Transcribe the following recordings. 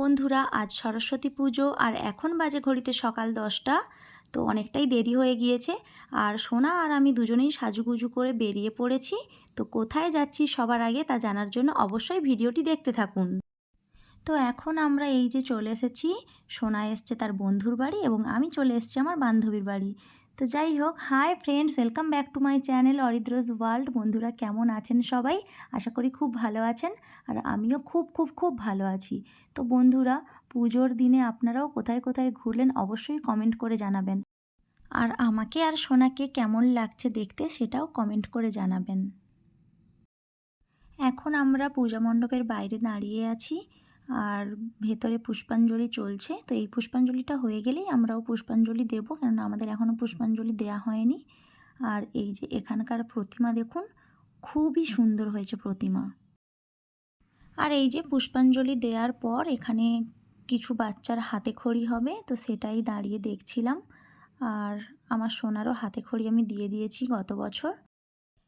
বন্ধুরা, আজ সরস্বতী পুজো আর এখন বাজে ঘড়িতে সকাল দশটা, তো অনেকটাই দেরি হয়ে গিয়েছে। আর সোনা আর আমি দুজনেই সাজুগুজু করে বেরিয়ে পড়েছি, তো কোথায় যাচ্ছি সবার আগে তা জানার জন্য অবশ্যই ভিডিওটি দেখতে থাকুন। তো এখন আমরা এই যে চলে এসেছি, সোনা এসছে তার বন্ধুর বাড়ি এবং আমি চলে এসেছি আমার বান্ধবীর বাড়ি। তো যাই হোক hi friends welcome back to my channel Aridro's world বন্ধুরা, কেমন আছেন সবাই? আশা করি খুব ভালো আছেন আর আমিও খুব খুব খুব ভালো আছি। তো বন্ধুরা, পুজোর দিনে আপনারাও কোথায় কোথায় ঘুরলেন অবশ্যই কমেন্ট করে জানাবেন। আর আমাকে আর সোনাকে কেমন লাগছে দেখতে সেটাও কমেন্ট করে জানাবেন। এখন আমরা পূজা মণ্ডপের বাইরে দাঁড়িয়ে আছি। আর ভেতরে পুষ্পাঞ্জলি চলছে। তো এই পুষ্পাঞ্জলিটা হয়ে গেলেই আমরাও পুষ্পাঞ্জলি দেবো, কেননা আমাদের এখনও পুষ্পাঞ্জলি দেয়া হয়নি। আর এই যে এখানকার প্রতিমা দেখুন, খুবই সুন্দর হয়েছে প্রতিমা। আর এই যে পুষ্পাঞ্জলি দেওয়ার পর এখানে কিছু বাচ্চার হাতে খড়ি হবে, তো সেটাই দাঁড়িয়ে দেখছিলাম। আর আমার সোনারও হাতে খড়ি আমি দিয়ে দিয়েছি গত বছর।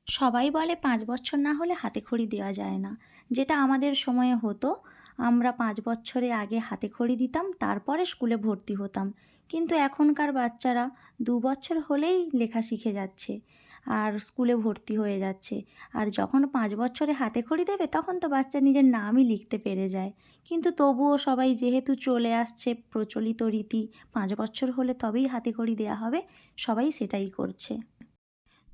সবাই বলে পাঁচ বছর না হলে হাতে খড়ি দেওয়া যায় না। যেটা আমাদের সময়ে হতো আমরা পাঁচ বছরে আগে হাতে খড়ি দিতাম, তারপরে স্কুলে ভর্তি হতাম। কিন্তু এখনকার বাচ্চারা দু বছর হলেই লেখা শিখে যাচ্ছে আর স্কুলে ভর্তি হয়ে যাচ্ছে। আর যখন পাঁচ বছরে হাতে খড়ি দেবে, তখন তো বাচ্চা নিজের নামই লিখতে পেরে যায়। কিন্তু তবুও সবাই যেহেতু চলে আসছে, প্রচলিত রীতি, পাঁচ বছর হলে তবেই হাতে খড়ি দেওয়া হবে, সবাই সেটাই করছে।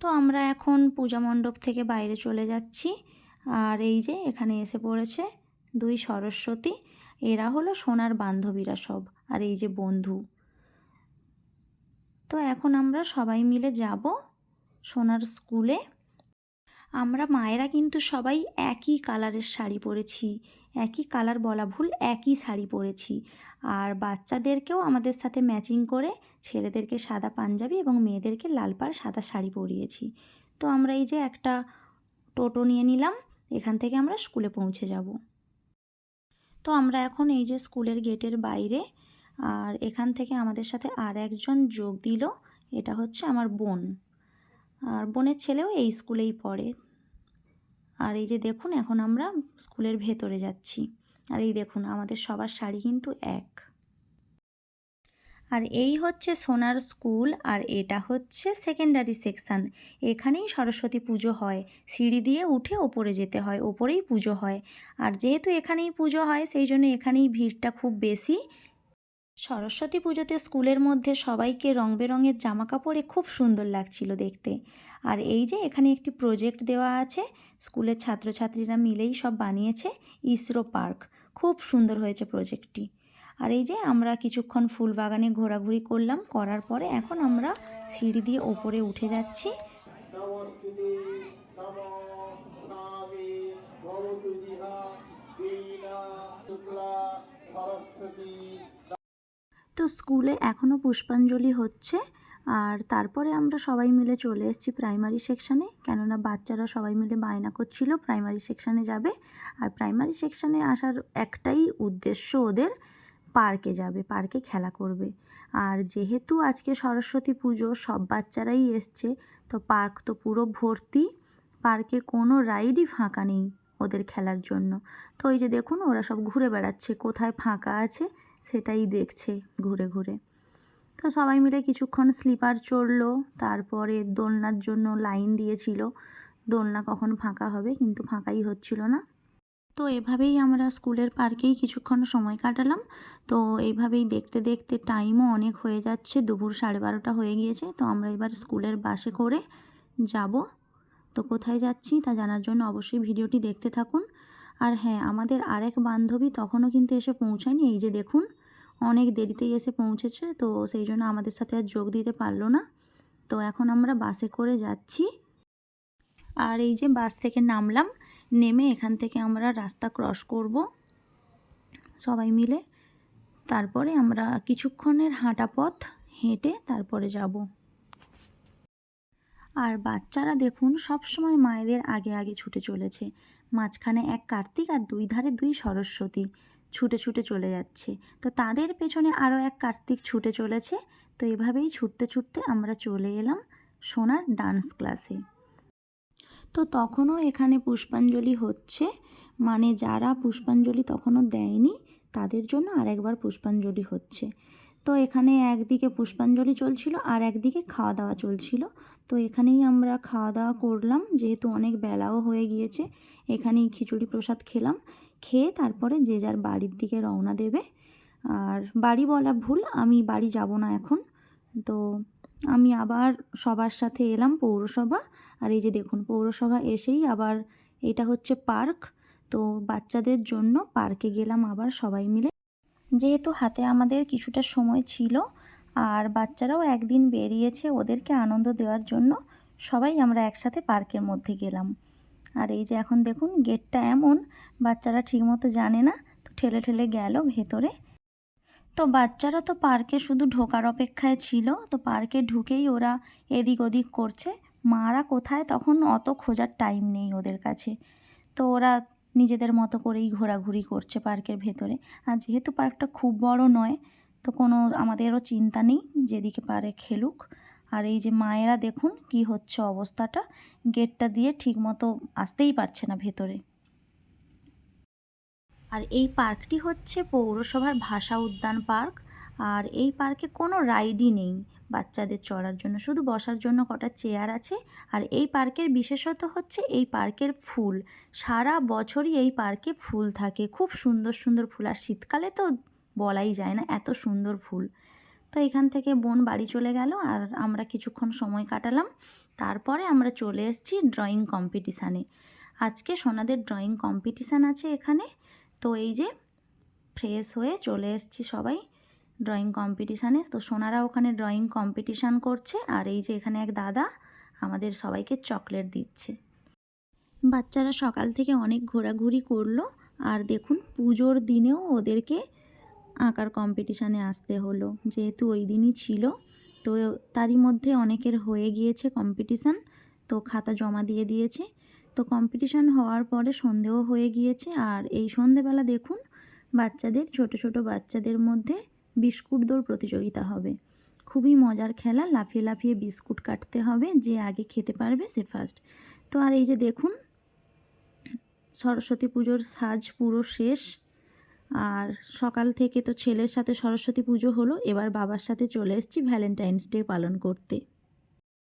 তো আমরা এখন পূজা মণ্ডপ থেকে বাইরে চলে যাচ্ছি। আর এই যে এখানে এসে পড়েছে দুই সরস্বতী, এরা হলো সোনার বান্ধবীরা সব, আর এই যে বন্ধু। তো এখন আমরা সবাই মিলে যাব সোনার স্কুলে আমরা মায়েরা কিন্তু সবাই একই কালারের শাড়ি পরেছি, একই কালার বলা ভুল, একই শাড়ি পরেছি। আর বাচ্চাদেরকেও আমাদের সাথে ম্যাচিং করে ছেলেদেরকে সাদা পাঞ্জাবি এবং মেয়েদেরকে লাল পাড় সাদা শাড়ি পরিয়েছি। তো আমরা এই যে একটা টোটো নিয়ে নিলাম, এখান থেকে আমরা স্কুলে পৌঁছে যাব। তো আমরা এখন এই যে স্কুলের গেটের বাইরে, আর এখান থেকে আমাদের সাথে আর একজন যোগ দিল, এটা হচ্ছে আমার বোন। আর বোনের ছেলেও এই স্কুলেই পড়ে। আর এই যে দেখুন, এখন আমরা স্কুলের ভেতরে যাচ্ছি। আর এই দেখুন, আমাদের সবার শাড়ি কিন্তু এক। আর এই হচ্ছে সোনার স্কুল আর এটা হচ্ছে সেকেন্ডারি সেকশান এখানেই সরস্বতী পুজো হয়। সিঁড়ি দিয়ে উঠে ওপরে যেতে হয়, ওপরেই পুজো হয়। আর যেহেতু এখানেই পুজো হয়, সেই জন্য এখানেই ভিড়টা খুব বেশি। সরস্বতী পুজোতে স্কুলের মধ্যে সবাইকে রং বেরঙের জামা কাপড়ে খুব সুন্দর লাগছিল দেখতে। আর এই যে এখানে একটি প্রজেক্ট দেওয়া আছে, স্কুলের ছাত্রছাত্রীরা মিলেই সব বানিয়েছে, ইসরো পার্ক। খুব সুন্দর হয়েছে প্রজেক্টটি আর এই যে আমরা কিছুক্ষণ ফুল বাগানে ঘোরাঘুরি করলাম, করার পরে এখন আমরা সিঁড়ি দিয়ে ওপরে উঠে যাচ্ছি। তো স্কুলে এখনও পুষ্পাঞ্জলি হচ্ছে, আর তারপরে আমরা সবাই মিলে চলে এসেছি প্রাইমারি সেকশানে, কেননা বাচ্চারা সবাই মিলে বায়না করছিল প্রাইমারি সেকশানে যাবে, আর প্রাইমারি সেকশানে আসার একটাই উদ্দেশ্য ওদের পার্কে যাবে, পার্কে খেলা করবে। আর যেহেতু আজকে সরস্বতী পুজো, সব বাচ্চারাই এসছে, তো পার্ক তো পুরো ভর্তি, পার্কে কোনো রাইডই ফাঁকা নেই ওদের খেলার জন্য। তো ওই যে দেখুন, ওরা সব ঘুরে বেড়াচ্ছে, কোথায় ফাঁকা আছে সেটাই দেখছে ঘুরে ঘুরে। তো সবাই মিলে কিছুক্ষণ স্লিপার চড়লো, তারপরে দোলনার জন্য লাইন দিয়েছিল। দোলনা কখন ফাঁকা হবে, কিন্তু ফাঁকাই হচ্ছিল না। তো এভাবেই আমরা স্কুলের পার্কেই কিছুক্ষণ সময় কাটালাম। তো এইভাবেই দেখতে দেখতে টাইমও অনেক হয়ে যাচ্ছে। দুপুর সাড়ে বারোটা হয়ে গিয়েছে। তো আমরা এবার স্কুলের বাসে করে যাব। তো কোথায় যাচ্ছি তা জানার জন্য অবশ্যই ভিডিওটি দেখতে থাকুন। আর হ্যাঁ আমাদের আরেক বান্ধবী তখনও কিন্তু এসে পৌঁছায়নি। এই যে দেখুন, অনেক দেরিতেই এসে পৌঁছেছে। তো সেই জন্য আমাদের সাথে আর যোগ দিতে পারল না। তো এখন আমরা বাসে করে যাচ্ছি। আর এই যে বাস থেকে নামলাম। নেমে এখান থেকে আমরা রাস্তা ক্রস করব। সবাই মিলে। তারপরে আমরা কিছুক্ষণের হাঁটা পথ হেঁটে তারপরে যাব। আর বাচ্চারা দেখুন সব সময় মায়েদের আগে আগে ছুটে চলেছে। মাঝখানে এক কার্তিক আর দুই ধারে দুই সরস্বতী ছুটে ছুটে চলে যাচ্ছে। তো তাদের পেছনে আরও এক কার্তিক ছুটে চলেছে। তো এভাবেই ছুটতে ছুটতে আমরা চলে এলাম সোনার ডান্স ক্লাসে। তো তখনও এখানে পুষ্পাঞ্জলি হচ্ছে। মানে যারা পুষ্পাঞ্জলি তখনও দেয়নি, তাদের জন্য আর একবার পুষ্পাঞ্জলি হচ্ছে। তো এখানে একদিকে পুষ্পাঞ্জলি চলছিল, আর একদিকে খাওয়া দাওয়া চলছিল। তো এখানেই আমরা খাওয়া দাওয়া করলাম, যেহেতু অনেক বেলাও হয়ে গিয়েছে, এখানেই খিচুড়ি প্রসাদ খেলাম। খেয়ে তারপরে যে যার বাড়ির দিকে রওনা দেবে। আর বাড়ি বলা ভুল, আমি বাড়ি যাব না এখন। তো আমি আবার সবার সাথে এলাম পৌরসভা। আর এই যে দেখুন, পৌরসভা এসেই আবার এটা হচ্ছে পার্ক। তো বাচ্চাদের জন্য পার্কে গেলাম আবার সবাই মিলে। যেহেতু হাতে আমাদের কিছুটা সময় ছিল, আর বাচ্চারাও একদিন বেরিয়েছে ওদেরকে আনন্দ দেওয়ার জন্য, সবাই আমরা একসাথে পার্কের মধ্যে গেলাম। আর এই যে এখন দেখুন, গেটটা এমন, বাচ্চারা ঠিকমতো জানে না, তো ঠেলে ঠেলে গেল ভেতরে। তো বাচ্চারা তো পার্কে শুধু ঢোকার অপেক্ষায় ছিল, তো পার্কে ঢুকেই ওরা এদিক ওদিক করছে। মারা কোথায় তখন অত খোঁজার টাইম নেই ওদের কাছে। তো ওরা নিজেদের মতো করেই ঘোরাঘুরি করছে পার্কের ভেতরে। আর যেহেতু পার্কটা খুব বড় নয়, তো কোনো আমাদেরও চিন্তা নেই যেদিকে পারে খেলুক। আর এই যে মায়েরা দেখুন কি হচ্ছে অবস্থাটা, গেটটা দিয়ে ঠিকমতো আসতেই পারছে না ভেতরে। আর এই পার্কটি হচ্ছে পৌরসভার ভাষা উদ্যান পার্ক। আর এই পার্কে কোনো রাইডই নেই বাচ্চাদের চড়ার জন্য, শুধু বসার জন্য কটা চেয়ার আছে। আর এই পার্কের বিশেষত হচ্ছে এই পার্কের ফুল। সারা বছরই এই পার্কে ফুল থাকে। খুব সুন্দর সুন্দর ফুল। আর শীতকালে তো বলাই যায় না, এত সুন্দর ফুল। তো এখান থেকে বোন বাড়ি চলে গেল আর আমরা কিছুক্ষণ সময় কাটালাম। তারপরে আমরা চলে এসেছি ড্রয়িং কম্পিটিশানে। আজকে সোনাদের ড্রয়িং কম্পিটিশান আছে এখানে। তো এই যে ফ্রেশ হয়ে চলে এসেছি সবাই ড্রয়িং কম্পিটিশানে তো সোনারা ওখানে ড্রয়িং কম্পিটিশান করছে আর এই যে এখানে এক দাদা আমাদের সবাইকে চকলেট দিচ্ছে। বাচ্চারা সকাল থেকে অনেক ঘোরাঘুরি করল আর দেখুন পুজোর দিনেও ওদেরকে আঁকার কম্পিটিশানে আসতে হলো, যেহেতু ওই দিনই ছিল। তো তারই মধ্যে অনেকের হয়ে গিয়েছে কম্পিটিশান তো খাতা জমা দিয়ে দিয়েছে। তো কম্পিটিশান হওয়ার পরে সন্ধেও হয়ে গিয়েছে। আর এই সন্ধেবেলা দেখুন, বাচ্চাদের, ছোট ছোট বাচ্চাদের মধ্যে বিস্কুট দৌড় প্রতিযোগিতা হবে। খুবই মজার খেলা, লাফিয়ে লাফিয়ে বিস্কুট কাটতে হবে, যে আগে খেতে পারবে সে ফার্স্ট তো আর এই যে দেখুন, সরস্বতী পুজোর সাজ পুরো শেষ। আর সকাল থেকে তো ছেলের সাথে সরস্বতী পুজো হলো, এবার বাবার সাথে চলে এসেছি ভ্যালেন্টাইন্স ডে পালন করতে।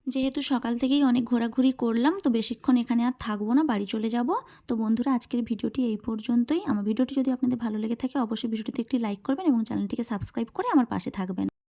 যেহেতু সকাল থেকেই অনেক ঘোরাঘুরি করলাম, তো বেশিক্ষণ এখানে আর থাকব না, বাড়ি চলে যাব। তো বন্ধুরা, আজকের ভিডিওটি এই পর্যন্তই। আমার ভিডিওটি যদি আপনাদের ভালো লেগে থাকে, অবশ্যই ভিডিওটিতে একটি লাইক করবেন এবং চ্যানেলটিকে সাবস্ক্রাইব করে আমার পাশে থাকবেন।